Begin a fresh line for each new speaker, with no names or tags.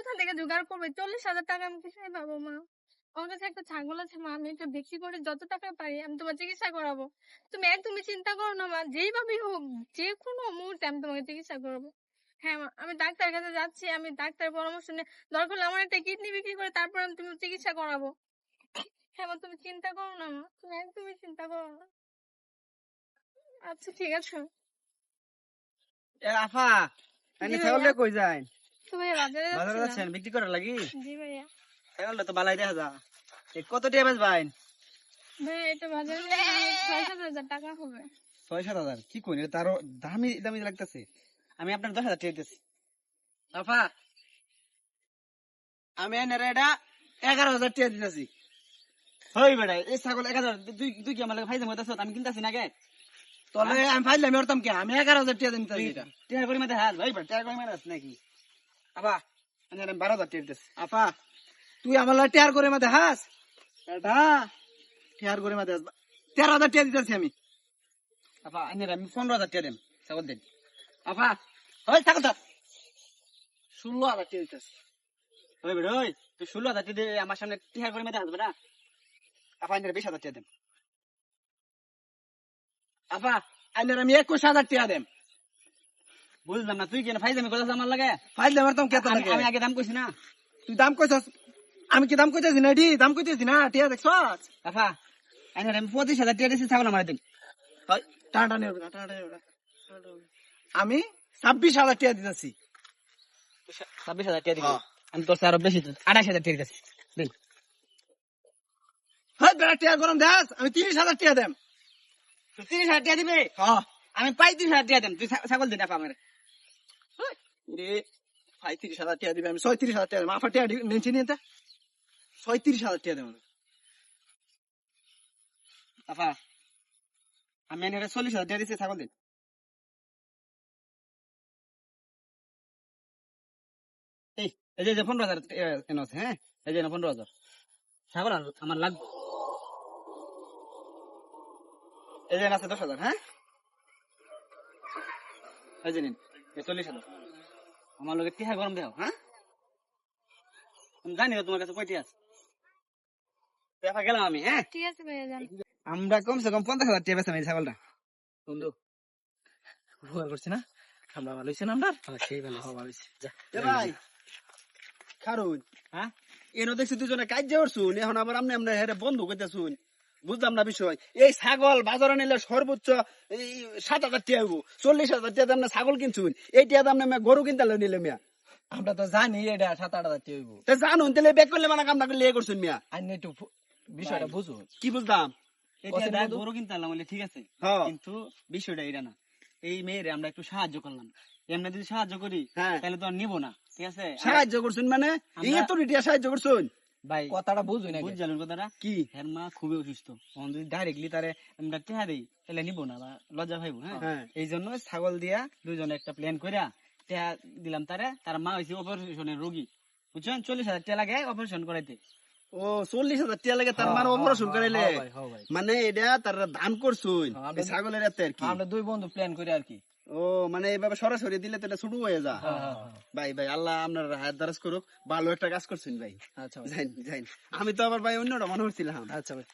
কোথা থেকে জোগাড় করবে? চল্লিশ হাজার টাকা আমি কোথায় পাবো মা? আমার কাছে একটা ছাগল আছে মা আমি এটা বিক্রি করে যত টাকা পারি আমি তোমার চিকিৎসা করাবো। তুমি একদমই চিন্তা করো না মা যেইভাবেই হোক যে কোনো মুহূর্তে আমি তোমাকে চিকিৎসা করাবো। হ্যাঁ মা আমি ডাক্তারের কাছে যাচ্ছি আমি ডাক্তারের পরামর্শ নিয়ে দরকার হলে আমার একটা কিডনি বিক্রি করে তারপর আমি তুমি চিকিৎসা করাবো। হ্যাঁ মা তুমি চিন্তা করো না মা তুমি একদমই চিন্তা করো না। আচ্ছা ঠিক আছে।
আফা
জি
ছাগল। কই যায়?
তো ভাইয়া বাজারে
বাজারে যাচ্ছেন বিক্রি করার লাগি?
জি ভাইয়া।
ছাগলটা তো বালাই দেখা যা কত টাকা বেচ ভাই
ভাইয়া এটা বাজারে ছয় সাত হাজার টাকা হবে।
ছয় সাত হাজার? কি কই এটা তারও দামি দামি লাগতেছে। আমি আপনার দশ হাজার টাকা দিতেছি। আফা আমি এনে এটা এগারো হাজার টাকা দিতেছি। হই বেড়া এই ছাগল এক হাজার দুই কি আমার লাগে মতো আমি কিনতেছি না গে তলে আমি ফাইলে আমি ওরতাম কে? আমি এগারো হাজার টাকা দিতেছি এটা। টাকা করে মধ্যে হাত ভাই টাকা করে মারাস নাকি? আপা আমি বারো হাজার দিতেছি আপা তুই আমার লাগে টেয়ার করে মধ্যে হাস? টেয়ার করে মধ্যে হাস। তেরো হাজার টাকা দিতেছি আমি। আপা আমি আমি পনেরো হাজার টাকা দেন ছাগল দেন। আপা ওই, ছাগল ধর। ষোলো হাজার টাকা দিতেছি। ওই বেড়ে ওই, তুই ষোলো হাজার দিয়ে আমার সামনে টিহার করে আসবে না আপা আমি বিশ হাজার টাকা দেন। আপা আমি একুশ হাজার টাকা দেন বুঝলাম না তুই কেন ফাইজ আমি কথা আমার লাগে? ফাইজ আমার তো কেত লাগে? আমি আগে দাম কইছি না। তুই দাম কইছস? আমি কি দাম কইতেছি না এডি? দাম কইতেছি না টিয়া দেখছস? আপা আইনের আমি পঁচিশ হাজার টাকা দিছি ছাগল আমার দিন। টানি হবে না, টানি হবে না। আমি ছাব্বিশ হাজার টাকা দিতেছি। ছাব্বিশ হাজার টাকা দিবি। আমি তোর আরও বেশি আঠাশ হাজার টাকা দিতেছি। দিন। হ্যাঁ বেড়া টিয়া গরম দেস আমি তিরিশ হাজার টাকা দেম। তুই তিরিশ হাজার টাকা দিবি? আমি পঁয়ত্রিশ হাজার টাকা দেম তুই ছাগল দিন আপা আমার। রে পঁয়ত্রিশ হাজার টাকা দিবি আমি, ছয়ত্রিশ হাজার টাকা দেব। আফা টাকা নিয়েছি নিয়ে ছয়ত্রিশ হাজার টাকা দেব। আফা আমি এনে চল্লিশ হাজার টাকা দিচ্ছি ছাগল দিন যে- পনেরো হাজার এন আছে হ্যাঁ? এই যে পনেরো হাজার। ছাগল আমার লাগবে। এই যে আছে দশ হাজার হ্যাঁ? এই যে নিন চল্লিশ হাজার। আমার লোকের টিহা গরম দেও হ্যাঁ? আমি জানি না তোমার কাছে কয়টি আছে? দেখা গেলাম আমি হ্যাঁ?
ঠিক আছে ভাইয়া যান
আমরা কমসে কম পঞ্চাশ হাজার টাকা এই ছাগলটা। বন্ধু
উপকার করছি না? আমরা ভালো হয়েছে না আমরা সেই ভালো ভালো হয়েছে। যা
এ ভাই খারুন। হ্যাঁ? এনো দেখছি দুজনে কাজ করছুন এখন আবার আমনে আমরা হেরে বন্ধু করতেছুন বুঝলাম না বিষয়। এই ছাগল বাজারে নিলে সর্বোচ্চ সাত হাজার টাকা হইব চল্লিশ হাজার টাকা দাম না ছাগল কিনছুন এই টাকা দাম না গরু কিনতে নিলে মিয়া।
আমরা তো জানি এটা সাত আট হাজার টাকা হইব।
তা জানুন তাহলে বেক করলে মানে কাম না করলে এ করছুন মিয়া।
আর একটু বিষয়টা বুঝুন।
কি বুঝলাম?
গরু কিনতে আনলাম বলে ঠিক আছে? কিন্তু বিষয়টা এটা না। এই মেয়েরে আমরা একটু সাহায্য করলাম। এমনি যদি সাহায্য করি
হ্যাঁ।
তাহলে তো আর নিবো না ঠিক আছে?
সাহায্য করছুন মানে? এই তো সাহায্য করছুন?
ভাই
কথাটা বুঝুই না
বুঝলেন কথাটা।
কি?
হের মা খুবই অসুস্থ। যদি ডাইরেক্টলি তারে আমরা টেহা দেই তাহলে নিবো না বা লজ্জা পাইবো হ্যাঁ?
হ্যাঁ।
এই জন্য ছাগল দিয়া দুজনে একটা প্ল্যান টেহা দিলাম তারে। তার মা হয়েছে অপারেশনের রোগী। বুঝছেন? চল্লিশ হাজার টাকা লাগে অপারেশন করাইতে।
ও চল্লিশ হাজার টাকা লাগে তার মানে অপারেশন করাইলে?
হ্যাঁ হ্যাঁ ভাই।
মানে এটা তার দান করছুন
হ্যাঁ,
ছাগলের এতে আর কি?
আমরা দুই বন্ধু প্ল্যান করি আর কি।
ও মানে এইভাবে সরাসরি দিলে তো এটা ছোট হয়ে যা।
হ্যাঁ, হ্যাঁ, হ্যাঁ।
ভাই ভাই আল্লাহ আপনার হায়াত দারাজ করুক। ভালো একটা কাজ করছেন ভাই।
আচ্ছা
যাইন যাইন আমি তো আবার ভাই অন্যটা মনে হচ্ছিলাম
আচ্ছা ভাই।